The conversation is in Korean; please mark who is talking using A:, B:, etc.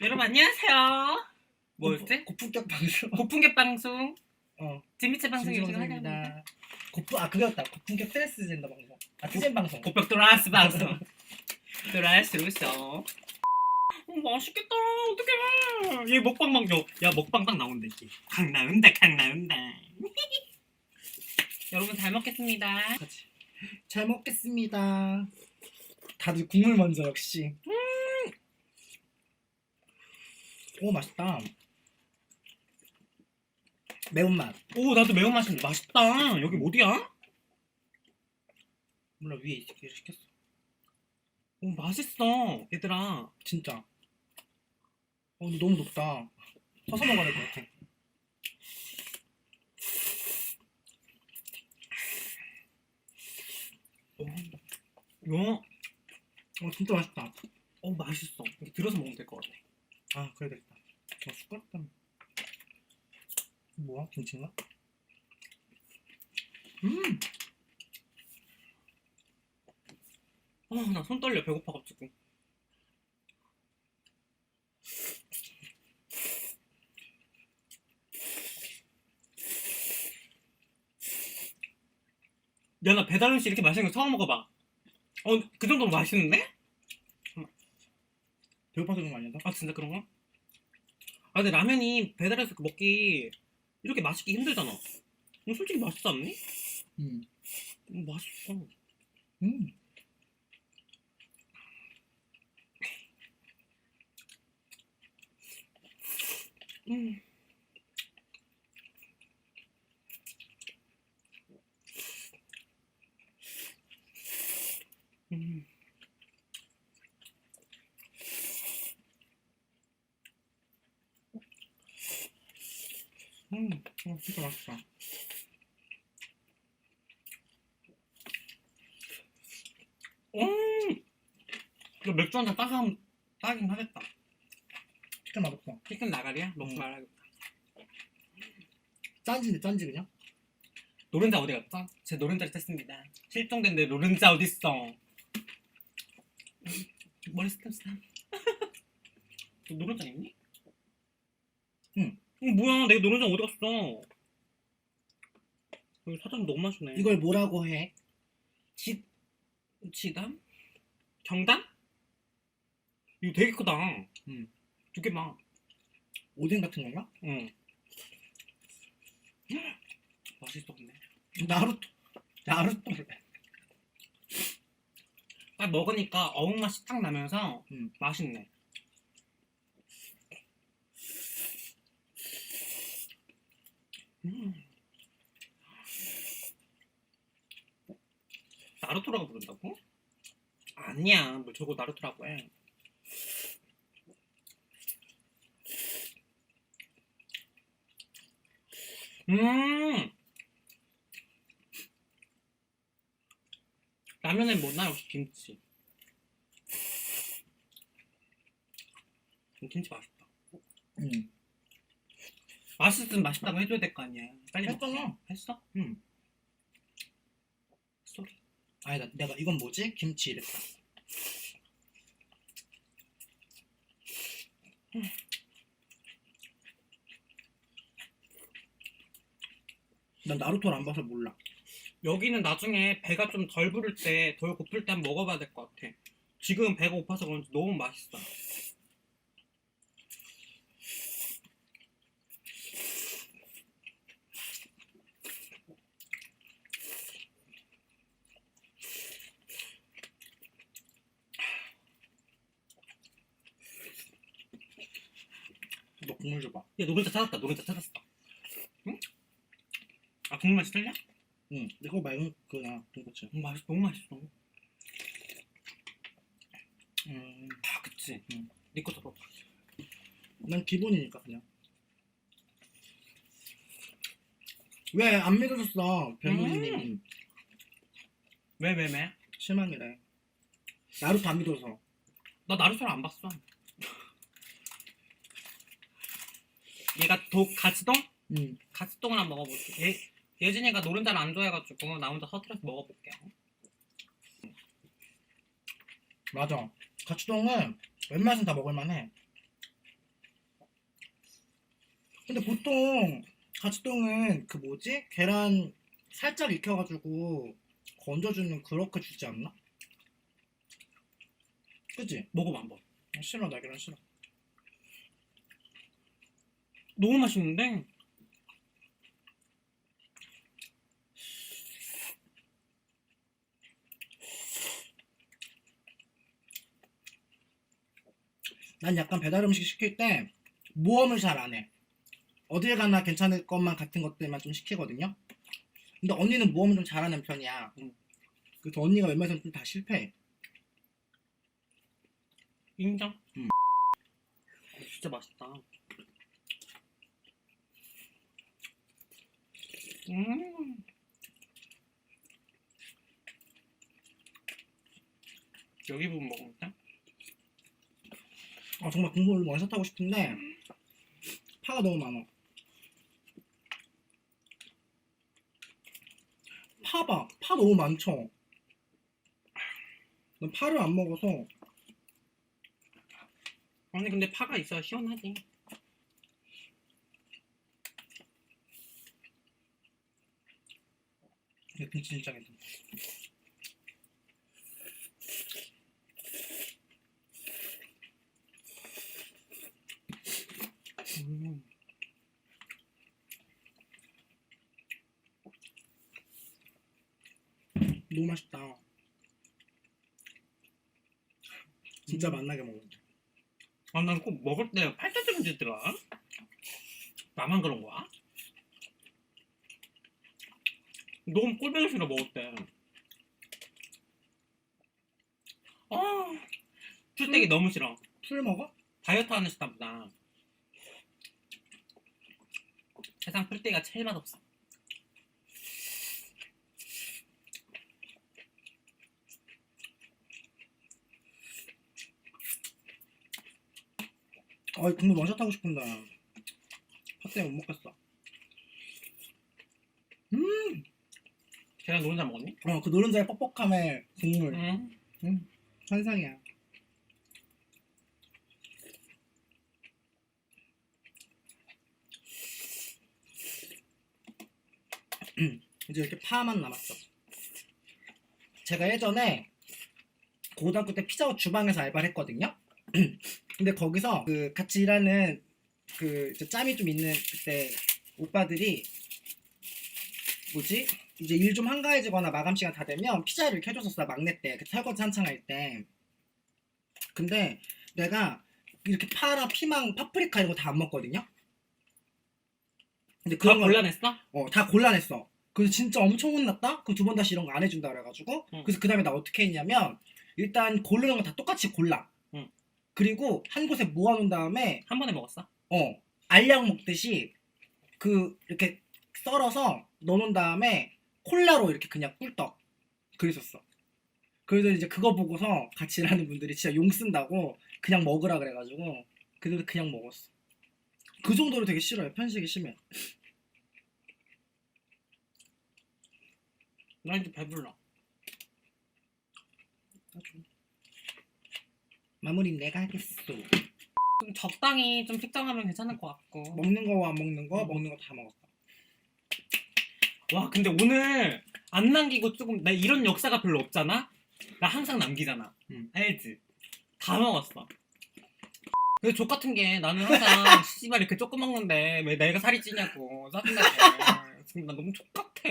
A: 여러분 안녕하세요. 뭐였지?
B: 고품격 방송.
A: 고품격 방송,
B: 어.
A: 재미체 방송 요즘 하려고
B: 방송입니다. 고품 아 그거였다. 고품격 트랜스젠더 방송. 아 트젠 방송.
A: 고격 도라스 방송. 도라스 루소. 어, 맛있겠다. 어떡해. 얘 먹방 방송. 야 먹방 딱 나온다 이게. 강 나온다, 강 나온다. 여러분 잘 먹겠습니다.
B: 같이. 잘 먹겠습니다. 다들 국물 먼저 역시. 오 맛있다. 매운맛.
A: 오 나도 매운맛인데 맛있다. 여기 어디야?
B: 몰라 위에 있기를 시켰어.
A: 오 맛있어. 얘들아.
B: 진짜. 어 너무 높다. 서서 먹어야 될 것 같아.
A: 요.
B: 어 진짜 맛있다.
A: 어 맛있어. 이렇게 들어서 먹으면 될 것 같아.
B: 아 그래야 되겠다. 어 숟가락 때문에. 뭐야 김치인가? 음.
A: 아, 나 손 떨려 배고파가지고. 야, 나 배달 음식 이렇게 맛있는 거 처음 먹어봐. 어, 그 정도로 맛있는데?
B: 배고파서 그런 거 아니야? 너?
A: 아, 진짜 그런가? 아, 근데 라면이 배달해서 먹기 이렇게 맛있기 힘들잖아. 어, 솔직히 맛있지 않니?
B: 음.
A: 음, 맛있어.
B: 음.
A: 음. 음.
B: 음. 어 진짜 맛있다.
A: 음. 이거 맥주 한잔 따가면 따긴 하겠다.
B: 치킨 맛없어.
A: 치킨 나가리야? 먹지
B: 음.
A: 말아야겠다.
B: 짠지네 짠지 그냥.
A: 노른자 어디 갔어? 제 노른자를 뗐습니다. 실종된 내 노른자 어딨어? 음, 머리 스텝스타. 너 노른자 있니?
B: 응.
A: 어, 뭐야? 내 노른자 어디 갔어? 여기 사장 너무 맛있네.
B: 이걸 뭐라고 해?
A: 지 지담? 정담? 이거 되게 크다.
B: 응.
A: 두 개만.
B: 오뎅 같은 건가?
A: 응. 근데.
B: 나루토. 나루토.
A: 딱 먹으니까 어묵 맛이 딱 나면서
B: 음.
A: 맛있네. 음. 나루토라고 부른다고? 아니야, 뭐 저거 나루토라고 해. 음. 라면에 뭐나 역시 김치. 음, 김치 맛있다.
B: 응.
A: 맛있으면 맛있다고 해줘야 될 거 아니야. 빨리 먹자.
B: 했잖아.
A: 했어? 응. 쏘리.
B: 아니다. 내가 이건 뭐지? 김치 이랬다. 난 나루토를 안 봐서 몰라.
A: 여기는 나중에 배가 좀 덜 부를 때, 덜 고플 때 한번 먹어봐야 될 것 같아. 지금 배가 고파서 그런지 너무 맛있어.
B: 너 국물 줘봐.
A: 야, 노른자 찾았다. 노른자 찾았어. 응? 아, 국물 맛이 틀려?
B: 응. 이거 말고 그나 돈코츠.
A: 음, 맛있, 너무 맛있어.
B: 음.
A: 다 그치?
B: 응.
A: 니거 들어봐.
B: 난 기본이니까 그냥. 왜 안 믿어줬어? 별무지님
A: 음. 왜, 왜, 왜?
B: 실망이래. 나루토 안 믿어서.
A: 나 나루토를 안 봤어. 얘가 독 가지동?
B: 음.
A: 가지동을 한번 먹어볼게. 얘 예진이가 노른자를 안 좋아해가지고 나 혼자 서툴러서 먹어볼게요.
B: 맞아. 가츠동은 웬만해서 다 먹을만해. 근데 보통 가츠동은 그 뭐지? 계란 살짝 익혀가지고 건져주는 그렇게 주지 않나? 그치?
A: 먹어봐 한번.
B: 싫어 나 계란 싫어.
A: 너무 맛있는데?
B: 난 약간 배달 음식 시킬 때 모험을 잘 안 해. 어딜 가나 괜찮을 것만 같은 것들만 좀 시키거든요. 근데 언니는 모험을 좀 잘하는 편이야.
A: 음.
B: 그래서 언니가 웬만해서는 좀 다 실패해.
A: 인정?
B: 음.
A: 진짜 맛있다. 음. 여기 부분 먹어볼까?
B: 아 정말 국물 원샷 하고 싶은데 파가 너무 많아. 파봐, 파 너무 많죠. 난 파를 안 먹어서
A: 아니 근데 파가 있어야 시원하지.
B: 괜찮아.
A: 음.
B: 너무 맛있다. 진짜 맛나게 먹는다.
A: 아, 난 꼭 먹을 때 팔자주름 짓더라. 나만 그런 거야? 너무 꼴보기 싫어, 때. 아, 풀떼기 너무 싫어.
B: 풀 먹어?
A: 다이어트 하는 시다 보다. 세상 풀떼기가 제일 맛없어.
B: 아, 국물 원샷 하고 싶은데. 파 때문에 못 먹겠어. 음,
A: 계란 노른자 먹었니?
B: 어, 그 노른자의 뻑뻑함에 국물.
A: 응.
B: 환상이야. 이제 이렇게 파만 남았어. 제가 예전에 고등학교 때 피자헛 주방에서 알바를 했거든요. 근데 거기서 그 같이 일하는 그 이제 짬이 좀 있는 그때 오빠들이 뭐지? 이제 일 좀 한가해지거나 마감 시간 다 되면 피자를 이렇게 해줬었어 막내 때, 그 설거지 한창 할 때. 근데 내가 이렇게 파랑 피망, 파프리카 이런 거 다 안 먹거든요. 근데 그런 걸
A: 곤란했어?
B: 어, 다 곤란했어. 그래서 진짜 엄청 혼났다? 그럼 두번 다시 이런 거 안 해준다 그래가지고.
A: 응.
B: 그래서 그 다음에 나 어떻게 했냐면, 일단 고르는 거 다 똑같이 골라.
A: 응.
B: 그리고 한 곳에 모아놓은 다음에,
A: 한 번에 먹었어?
B: 어, 알약 먹듯이, 그, 이렇게 썰어서 넣어놓은 다음에, 콜라로 이렇게 그냥 꿀떡. 그랬었어. 그래서 이제 그거 보고서 같이 일하는 분들이 진짜 용 쓴다고 그냥 먹으라 그래가지고, 그래도 그냥 먹었어. 그 정도로 되게 싫어요. 편식이 심해.
A: 나 이제 배불러.
B: 마무리 내가 하겠어.
A: 좀 적당히 좀 특정하면 괜찮을 것 같고.
B: 먹는 거와 안 먹는 거,
A: 음.
B: 먹는 거 다 먹었어.
A: 와 근데 오늘 안 남기고 조금 나 이런 역사가 별로 없잖아. 나 항상 남기잖아.
B: 음.
A: 알지? 다 먹었어. 근데 족 같은 게 나는 항상 씨발 이렇게 조금 먹는데 왜 내가 살이 찌냐고 짜증나게. 지금 나 너무 족 같아.